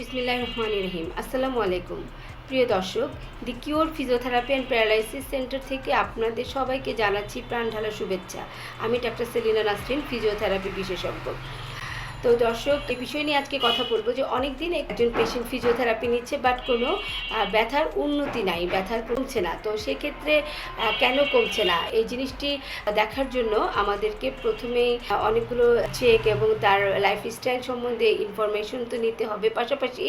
বিসমিল্লাহ রহমান রহিম আসসালামু আলাইকুম। প্রিয় দর্শক the cure physiotherapy and paralysis centre থেকে আপনাদের সবাইকে জানাচ্ছি প্রাণ ঢালা শুভেচ্ছা। আমি ডাক্তার সেলিনা নাসরিন ফিজিওথেরাপি বিশেষজ্ঞ। তো দর্শক এই বিষয় নিয়ে আজকে কথা বলব যে অনেক দিন একজন পেশেন্ট ফিজিওথেরাপি নিচ্ছে বাট কোনো ব্যথার উন্নতি নাই ব্যথার কমছে না। তো সেক্ষেত্রে কেন কমছে না? এই জিনিসটি দেখার জন্য আমাদেরকে প্রথমেই অনেকগুলো চেক এবং তার লাইফস্টাইল সম্বন্ধে ইনফরমেশন তো নিতে হবে। পাশাপাশি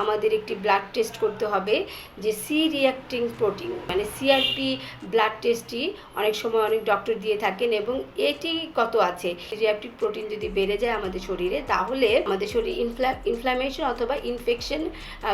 আমাদের একটি ব্লাড টেস্ট করতে হবে, যে সি রিয়াক্টিং প্রোটিন মানে সিআরপি ব্লাড টেস্টটি অনেক সময় অনেক ডক্টর দিয়ে থাকেন এবং এটি কত আছে? রিয়াক্টিভ প্রোটিন যদি বেড়ে যায় আমাদের শরীরে তাহলে আমাদের শরীর ইনফ্লা ইনফ্লামেশন অথবা ইনফেকশন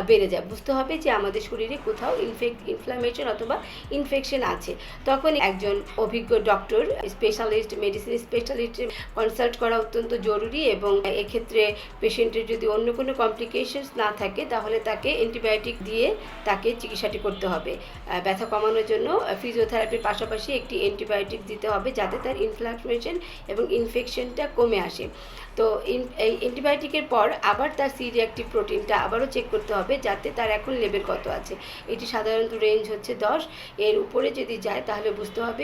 বেড়ে যায়। বুঝতে হবে যে আমাদের শরীরে কোথাও ইনফেক ইনফ্লামেশন অথবা ইনফেকশন আছে। তখন একজন অভিজ্ঞ doctor specialist medicine specialist consult করা অত্যন্ত জরুরি এবং এক্ষেত্রে পেশেন্টের যদি অন্য কোনো কমপ্লিকেশনস না থাকে, তাহলে তাকে অ্যান্টিবায়োটিক দিয়ে তাকে চিকিৎসাটি করতে হবে। ব্যথা কমানোর জন্য ফিজিওথেরাপির পাশাপাশি একটি অ্যান্টিবায়োটিক দিতে হবে যাতে তার ইনফ্লামেশন এবং ইনফেকশনটা কমে আসে। তো ইন- এই অ্যান্টিবায়োটিকের পর আবার তার সি রিয়াক্টিভ প্রোটিনটা আবারও চেক করতে হবে যাতে তার এখন লেভেল কত আছে। এটি সাধারণত রেঞ্জ হচ্ছে দশ। এর উপরে যদি যায় তাহলে বুঝতে হবে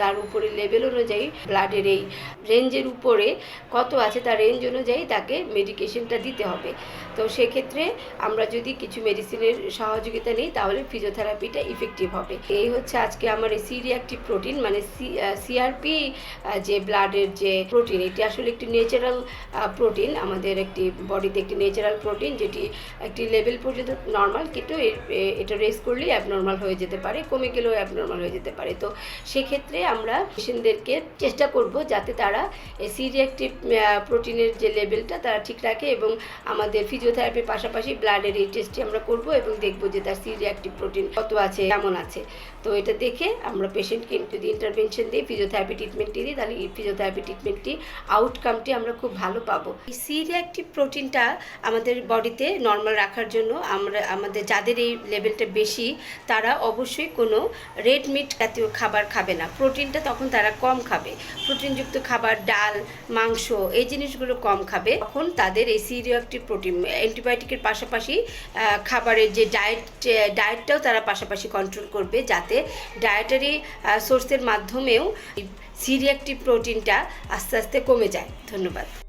তার উপরে লেভেল অনুযায়ী ব্লাডের এই রেঞ্জের উপরে কত আছে তার রেঞ্জ অনুযায়ী তাকে মেডিকেশনটা দিতে হবে। তো সেক্ষেত্রে আমরা যদি কিছু মেডিসিনের সহযোগিতা নিই, তাহলে ফিজিওথেরাপিটা ইফেক্টিভ হবে। এই হচ্ছে আজকে আমার এই সি রিয়াক্টিভ প্রোটিন মানে সি সিআরপি যে ব্লাডের যে প্রোটিন এটি আসলে একটি ন্যাচারাল প্রোটিন আমাদের একটি বডিতে একটি ন্যাচারাল প্রোটিন যেটি একটি লেভেল পর্যন্ত নর্মাল কিন্তু এটা রেস করলেই অ্যাবনর্মাল হয়ে যেতে পারে, কমে গেলেও অ্যাবনর্মাল হয়ে যেতে পারে। তো সেক্ষেত্রে আমরা পেশেন্টদেরকে চেষ্টা করব যাতে তারা সি রিয়াক্টিভ প্রোটিনের যে লেভেলটা তারা ঠিক রাখে এবং আমাদের ফিজিওথেরাপির পাশাপাশি ব্লাডের এই টেস্টটি আমরা করব এবং দেখব যে তার সি রিয়াক্টিভ প্রোটিন কত আছে, কেমন আছে। তো এটা দেখে আমরা পেশেন্টকে যদি ইন্টারভেনশন দিই ফিজিওথেরাপি ট্রিটমেন্টটি দিই, তাহলে ফিজিওথেরাপি ট্রিটমেন্টটি আউটকামটি আমরা খুব ভালো পাবো। এই সি রিয়াক্টিভ প্রোটিনটা আমাদের বডিতে নর্মাল রাখার জন্য আমরা, আমাদের যাদের এই লেভেলটা বেশি, তারা অবশ্যই কোনো রেড মিট জাতীয় খাবার খাবে না। প্রোটিনটা তখন তারা কম খাবে। প্রোটিনযুক্ত খাবার, ডাল, মাংস, এই জিনিসগুলো কম খাবে। তখন তাদের এই সি রিয়াক্টিভ প্রোটিন অ্যান্টিবায়োটিকের পাশাপাশি খাবারের যে ডায়েট ডায়েটটাও তারা পাশাপাশি কন্ট্রোল করবে যাতে ডায়েটারি সোর্সের মাধ্যমেও সি রিয়াক্টিভ প্রোটিনটা আস্তে আস্তে কমে যায়। ধন্যবাদ।